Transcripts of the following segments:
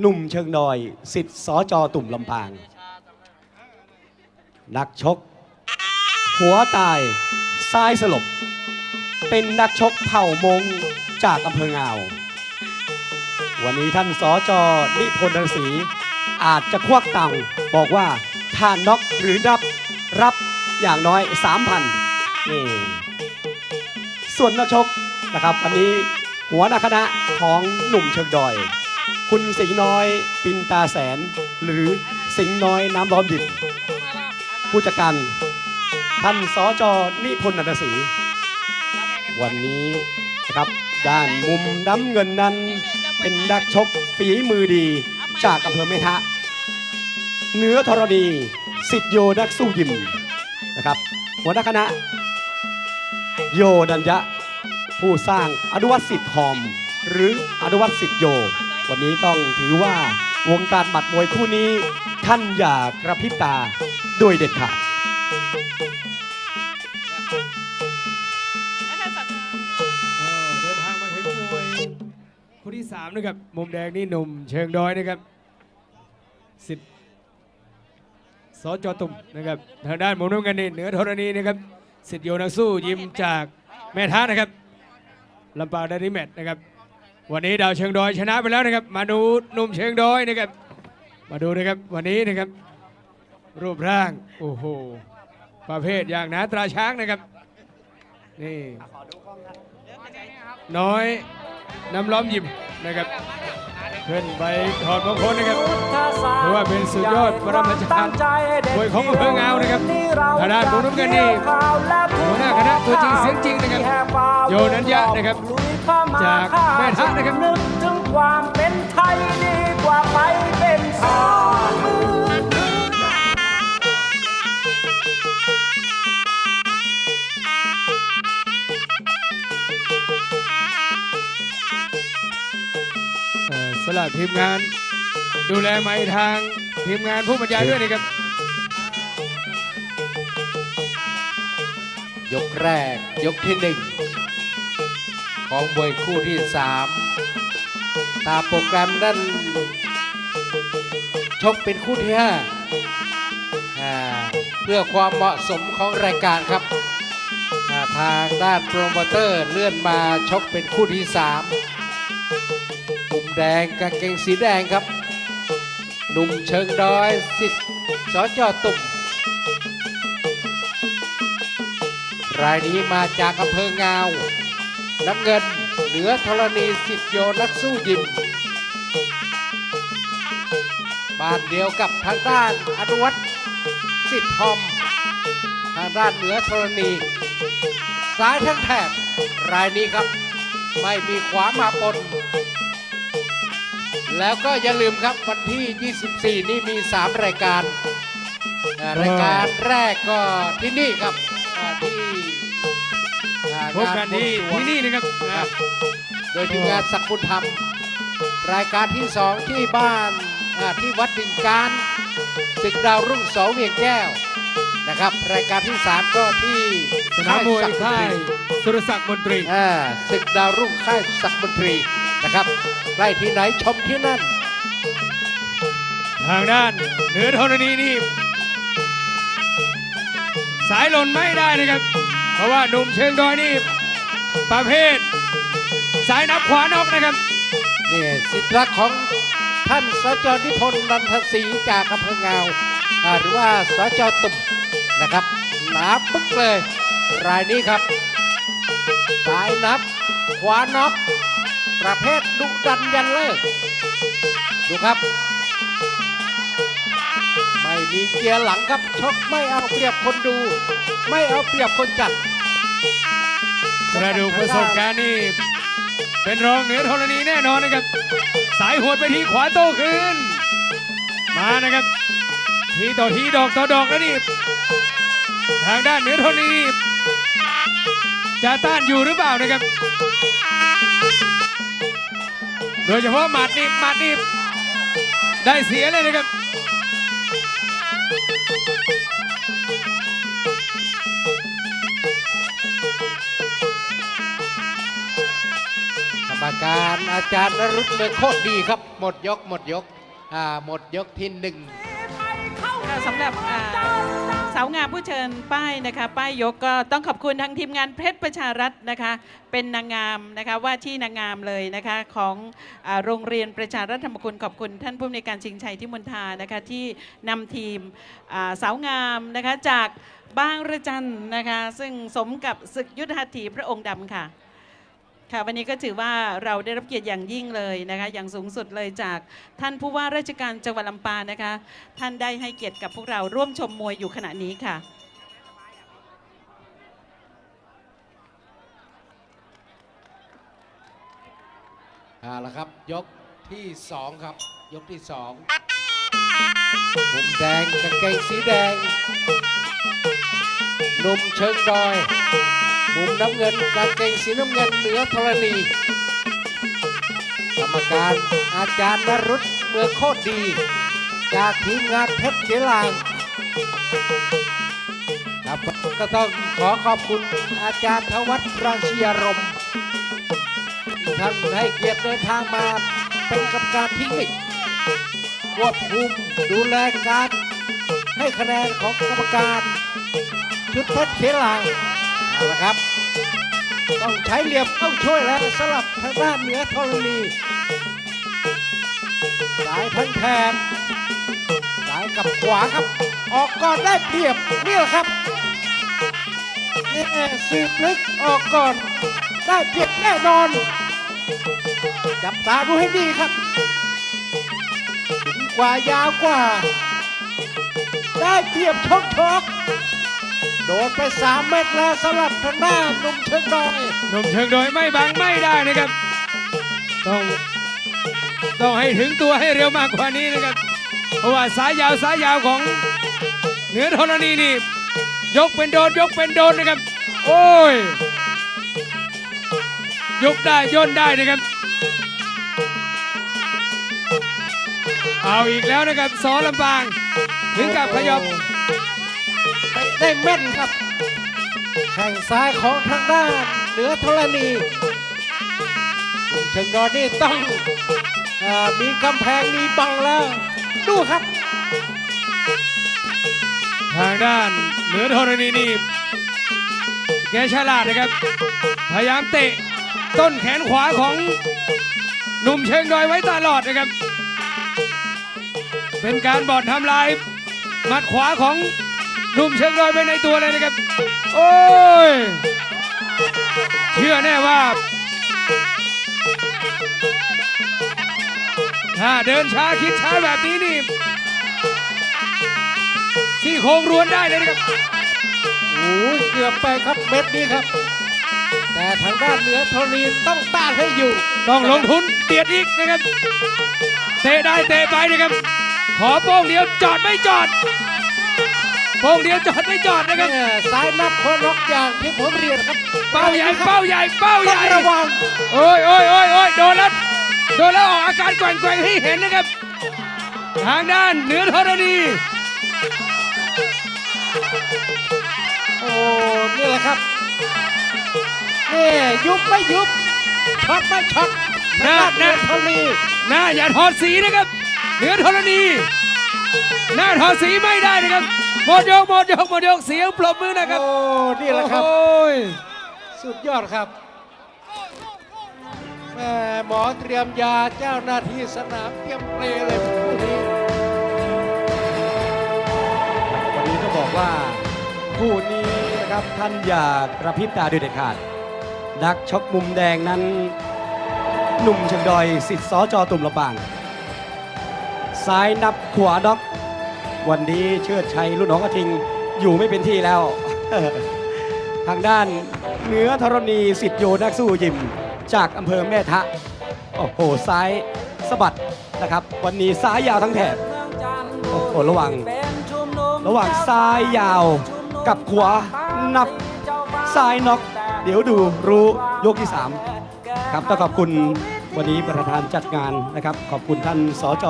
หนุ่มเชิงดอยสิทธิ์สอจอตุ่มลำปาง นักชก หัวตายซ้ายสลบ เป็นนักชกเผ่ามงจากอำเภองาว วันนี้ท่านสอจอนิพนธ์รังสีอาจจะควักตังบอกว่าถ้าน็อกหรือรับรับอย่างน้อย3,000นี่ส่วนนักชกนะครับวันนี้หัวหน้าคณะของหนุ่มเชิงดอย คุณสิงห์น้อยปินตาแสน หรือสิงห์น้อยน้ำร้อนหยิบ ผู้จัดการท่านสอจอนิพนธ์นันทศรีวันนี้นะครับด้านมุมน้ำเงินนั้น เป็นนักชกฝีมือดีจากอำเภอเมทะเหนือธรณีสิทธิโยนักสู้ยิมนะครับหัวหน้าคณะ โยดัญญะ ผู้สร้างอนุวัตสิทธิ์หอม หรืออนุวัตสิทธิโย วันนี้ต้องถือว่าวงการหมัดมวยคู่นี้ ท่านอย่ากระพริบตาโดยเด็ดขาดเออเดินทางมาถึงมวยคู่ที่สามนะครับ มุมแดงนี่หนุ่มเชิงดอยนะครับสิทธิ์สจตุ่มนะครับ ทางด้านมุมน้ำเงินนี่เหนือธรณีนะครับสิทธิ์โยนักสู้ยิมจากแม่ท้านะครับลำปางไดริแมตนะครับ วันนี้ดาวเชียงดอยชนะไปแล้วนะครับ มาดูหนุ่มเชียงดอยนะครับ มาดูนะครับวันนี้นะครับ รูปร่างโอ้โหประเภทอย่างหนาตราช้างนะครับนี่น้อยน้ำล้อมยิมนะครับ ขึ้นไปถอดมงคลนะครับถือว่าเป็นสุดยอดปรมาจารย์มวยของอำเภองาวนะครับทางด้านมุมน้ำเงินนี่หัวหน้าคณะตัวจริงเสียงจริงนะครับโยนัญญะนะครับจากแม่ทะนะครับนึกถึงความเป็นไทยดีกว่าไปเป็นสอง เอ่อสลับทีมงาน ดูแลไม้ทางทีมงานผู้บรรยายด้วยนะครับ ยกแรกยกที่หนึ่งของมวยคู่ที่สามตามโปรแกรมนั้นชกเป็นคู่ที่ห้าอ่าเพื่อความเหมาะสมของรายการครับอ่าทางด้านโปรโมเตอร์เลื่อนมาชกเป็นคู่ที่สามมุม แดงกางเกงสีแดงครับ หนุ่มเชิงดอยสิทธิ์สจตุ่มรายนี้มาจากอำเภองาวน้ำเงินเหนือธรณีสิทธิโยนักสู้ยิมบ้านเดียวกับทางด้านอนุวัตสิทธิทอม ทางด้านเหนือธรณีซ้ายทั้งแถบรายนี้ครับ ไม่มีขวามาปน แล้วก็อย่าลืมครับวันที่ 24 นี่มี 3 รายการอ่ารายการแรกก็ที่นี่ครับอ่าที่อ่าพบกันที่งาบวงสรวง ที่นี่นะครับคอ่ารับ โดยทีมงานสักดิ์บุญธรรม รายการที่2ที่บ้านอ่าที่วัดดินการศึกดาวรุ่งเสาเวียงแก้วนะครับ รายการที่3ก็ที่สนามมวยศักดิ์ค่ายบุญตรีสุรศักดิ์มนตรี อ่าศึกดาวรุ่งค่ายศักดิ์บุญตรี นะครับใกล้ที่ไหนชมที่นั่น ทางด้านเหนือธรณีนี่ สายหล่นไม่ได้นะครับ เพราะว่าหนุ่มเชิงดอยนี่ ประเภท สายนับขวานอกนะครับ นี่สิทธิรักของท่านสจนิพนธ์นันทศรีจากอำเภองาวอ่าหรือว่าสจตุ่มนะครับหนาปึ๊กเลย รายนี้ครับ สายนับขวาน็อก ประเภทดุดันยันเลิก ดูครับ ไม่มีเกียร์หลังครับชกไม่เอาเปรียบคนดู ไม่เอาเปรียบคนจัดกระดูกประสบการณ์นี่เป็นรองเหนือธรณีแน่นอนนะครับ สายหัวไปที่ขวาโต้คืนมานะครับ ทีต่อทีดอกต่อดอกแล้วนี่ทางด้านเหนือธรณีนี่จะต้านอยู่หรือเปล่านะครับ โดยเฉพาะหมัดนี่หมัดนี่ได้เสียเลยนะครับครรมการอาจารย์นรุตเมืองโคตรดีครับ หมดยกหมดยกอ่าหมดยกที่หนึ่งค่ะสำหรับอ่าสาวงามผู้เชิญป้ายนะคะ ป้ายยกก็ต้องขอบคุณทางทีมงานเพชรประชารัฐนะคะ เป็นนางงามนะคะว่าที่นางงามเลยนะคะของอโรงเรียนประชารัฐธรรมคุณขอบคุณท่านผู้อำนวยการชิงชัยที่มนทานะคะที่นำทีมสาวงามนะคะจากบ้างระจันนะคะ ซึ่งสมกับศึกยุทธหัตถีพระองค์ดำค่ะ ค่ะวันนี้ก็ถือว่าเราได้รับเกียรติอย่างยิ่งเลยนะคะ อย่างสูงสุดเลยจากท่านผู้ว่าราชการจังหวัดลำปางนะคะ ท่านได้ให้เกียรติกับพวกเราร่วมชมมวยอยู่ขณะนี้ค่ะ เอาละครับ ยกที่สองครับ ยกที่สองมุมแดงกางเกงสีแดงหนุ่มเชิงดอย มุมน้ำเงินกางเกงสีน้ำเงินเหนือธรณีกรรมการอาจารย์นรุตเมืองโคตรดี จากทีมงานเพชรเจลางครับก็ต้องขอขอบคุณอาจารย์ทวัฒน์ราชียรมท่านให้เกียรติเดินทางมาเป็นกรรมการที่นิคควบคุมดูแลการให้คะแนนของกรรมการ ชุดเพชรเขลาง เอาละครับ ต้องใช้เหลี่ยมต้องช่วยแล้วสำหรับทางด้านเหนือธรณีสายพันแทนสายกับขวาครับ ออกก่อนได้เปรียบนี่แหละครับนี่สืบลึกออกก่อนได้เปรียบแน่นอน จับตาดูให้ดีครับกว่ายาวกว่า ได้เปรียบชกชก โดนไปสามเม็ดแล้วสำหรับทางด้านหนุ่มเชิงดอยหนุ่มเชิงโดยไม่บังไม่ได้นะครับ ต้องต้องให้ถึงตัวให้เร็วมากกว่านี้นะครับ เพราะว่าสายยาวสายยาวของเหนือธรณีนี่ยกเป็นโดนยกเป็นโดนนะครับ โอ้ย ยกได้ย่นได้นะครับ เอาอีกแล้วนะครับสอลำปาง ถึงกับขยบ ได้แม่นครับแข่งซ้ายของทางด้านเหนือธรณีเชิงดอยนี่ต้องอมีกำแพงมีบังแล้ว ดูครับ ทางด้านเหนือธรณีนี่แกฉลาดนะครับ พยายามเตะต้นแขนขวาของหนุ่มเชิงดอยไว้ตลอดนะครับ เป็นการบอดทำลายมัดขวาของ หนุ่มเชิงดอยไปในตัวเลยนะครับ โอ้ย เชื่อแน่ว่า ถ้าเดินช้าคิดช้าแบบนี้นี่ที่โครงรวนได้เลยนะครับโอ้ยเกือบไปครับเม็ดนี้ครับ แต่ทางด้านเหนือธรณีต้องต้านให้อยู่ ต้องลงทุนเตียดอีกนะครับ เตะได้เตะไปนะครับ ขอโป้งเดียวจอดไม่จอด โป้งเดียวจอดไม่จอดนะครับเนี่ยสายนับคนล็อกอย่างที่ผมเรียนครับเป้าใหญ่เป้าใหญ่เป้าใหต้อญ่งระวังโอ้ยโอ้ยโอ้ยโอ้ยโดนแล้วโดนแล้วออกอาการแกว่งแกว่งให้เห็นนะครับ ทางด้านเหนือธรณีโอ้นี่แหละครับนี่ยุบไม่ยุบช็อตไม่ช็อตทางด้านเหนือธรณีหน้าอย่าถอดสีนะครับเหนือธรณีหน้าถอดสีไม่ได้นะครับห มดยกหมดยกหมดยกเสียงปรบมือนะครับ โอ้นี่แหละครับ โอ้ยสุดยอดครับแม่หมอเตรียมยาเจ้าหน้าที่สนามเตรียมเปลเลยคู่นี้วันนี้ต้องบอกว่าคู่นี้นะครับท่านอย่ากระพริบตาด้วยเด็ดขาด นักชกมุมแดงนั้นหนุ่มเชิงดอยสิทธิ์สอจอตุ่มลำปาง ซ้ายนับขวาด็อก วันนี้เชิดชัยรุ่นน้องกระทิงอยู่ไม่เป็นที่แล้ว ทางด้านเหนือธรณีสิทธิโยนักสู้ยิม จากอำเภอแม่ทะ โอ้โหซ้ายสะบัดนะครับ วันนี้ซ้ายยาวทั้งแถบโอ้โหระวังระหว่างซ้ายยาวกับขวานับซ้ายน็อกเดี๋ยวดูรู้ยกที่ 3 ครับต้องขอบคุณวันนี้ประธานจัดงานนะครับ ขอบคุณท่านสจ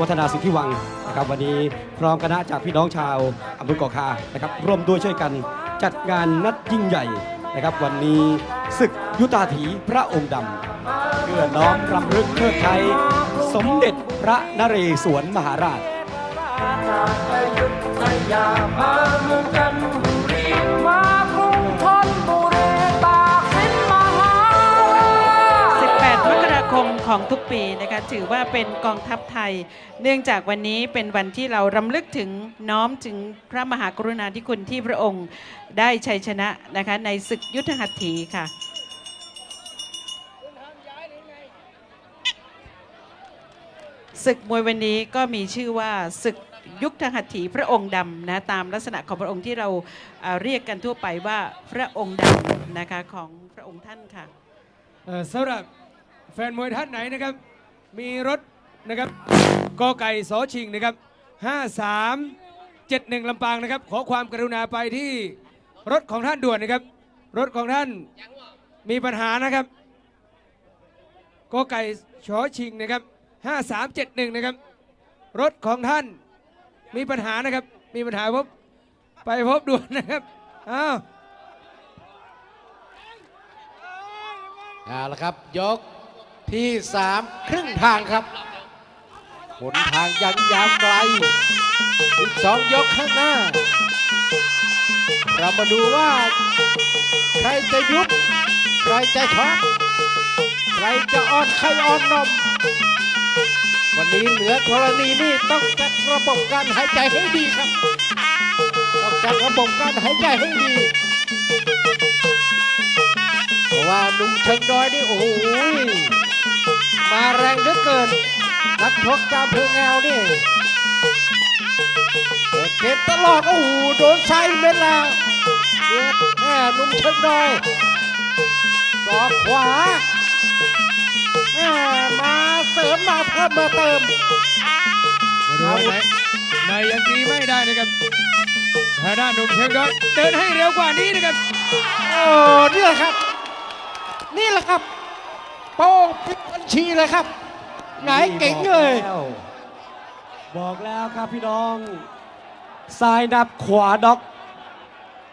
วัฒนาสิทธิวัง นะครับวันนี้พร้อมคณะจากพี่น้องชาวอำเภอเกาะคานะครับร่วมด้วยช่วยกันจัดงานนัดยิ่งใหญ่นะครับ วันนี้ศึกยุตาถีพระองค์ดำเพื่อน้อมรำลึกเพื่อไทยสมเด็จพระนเรศวรมหาราช ของทุกปีนะคะถือว่าเป็นกองทัพไทย เนื่องจากวันนี้เป็นวันที่เรารำลึกถึงน้อมถึงพระมหากรุณาธิคุณที่พระองค์ได้ชัยชนะนะคะในศึกยุทธหัตถีค่ะศึกมวยวันนี้ก็มีชื่อว่าศึกยุคทหัตถีพระองค์ดำนะตามลักษณะของพระองค์ที่เราเรียกกันทั่วไปว่าพระองค์ดำนะคะของพระองค์ท่านค่ะสำหรับ แฟนมวยท่านไหนนะครับ มีรถนะครับกอไก่สอชิงนะครับ 5371ลำปางนะครับ ขอความกรุณาไปที่รถของท่านด่วนนะครับ รถของท่านมีปัญหานะครับกอไก่ชอชิงนะครับ 5371 นะครับ รถของท่านมีปัญหานะครับ มีปัญหาพบไปพบด่วนนะครับอ้าวเอาละครับ ยก ที่สามครึ่งทางครับหนทางยังยาวไกลอีกสองยกข้างหน้า เรามาดูว่า ใครจะยุบ ใครจะช็อตใครจะอ่อนใครอ่อนนม วันนี้เหลือกรณีนี่ต้องจัดระบบการหายใจให้ดีครับ ต้องจัดระบบการหายใจให้ดีเพราะว่านุ่มเชิงดอยนี่โอ้โห มาแรงเหลือเกิน นักชกจามเพิงแงวนี่เปิดเกมตลอด โอ้โห โดนไซเม็ดแล้วเดือดแม่หนุ่มเชิงดอยศอกขวาแม่มาเสริมมาเพิ่มมาเติม มาดูว่าไหนในยังตีไม่ได้นะครับทางด้านหนุ่มเชียงดอยเดินให้เร็วกว่านี้นะครับ โอ้นี่แหละครับ นี่แหละครับ โป้งปิดบัญ ชีเลยครับไหนเก่งเลยบอกแล้วบอกแล้วครับพี่น้องซ้ายนับขวาด็อก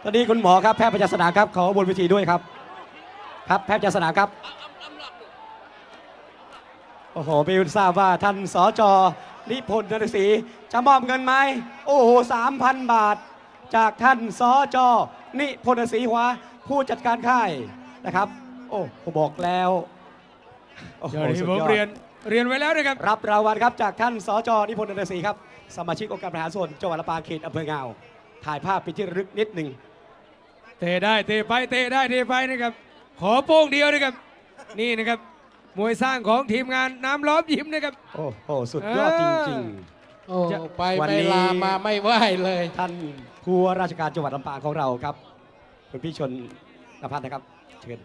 ตอนนี้คุณหมอครับแพทย์ประจำสนามครับขอบนเวทีด้วยครับ ครับแพทย์ประจำสนามครับโอ้โหไม่ทราบว่าท่านสจนิพนธ์นรศรีจะมอบเงินไหมโอ้โหสามพันบาท จากท่านสจนิพนธ์นรศรีหัวผู้จัดการค่ายนะครับ โอ้ผมบอกแล้ว โอ้โหอย่างที่สุดผมยอดเรียนเรียนไว้แล้วนะครับ รับรางวัลครับจากท่านสจนิพนธ์นนทศรีครับ สมาชิกองค์การบริหารส่วนจังหวัดลำปางเขตอำเภองาว ถ่ายภาพเป็นที่ระลึกนิดหนึ่งเตะได้เตะไปเตะได้เตะไปนะครับ ขอโป้งเดียวนะครับ นี่นะครับมวยสร้างของทีมงานน้ำล้อมยิ้มนะครับ โอ้โหสุดยอดจริงโอ้จะไปวันไม่นี้ ลามาไม่ไหวเลยๆท่านผู้ว่าราชการจังหวัดลำปางของเราครับคุณพี่ชนนภัทรนะครับ เชิญ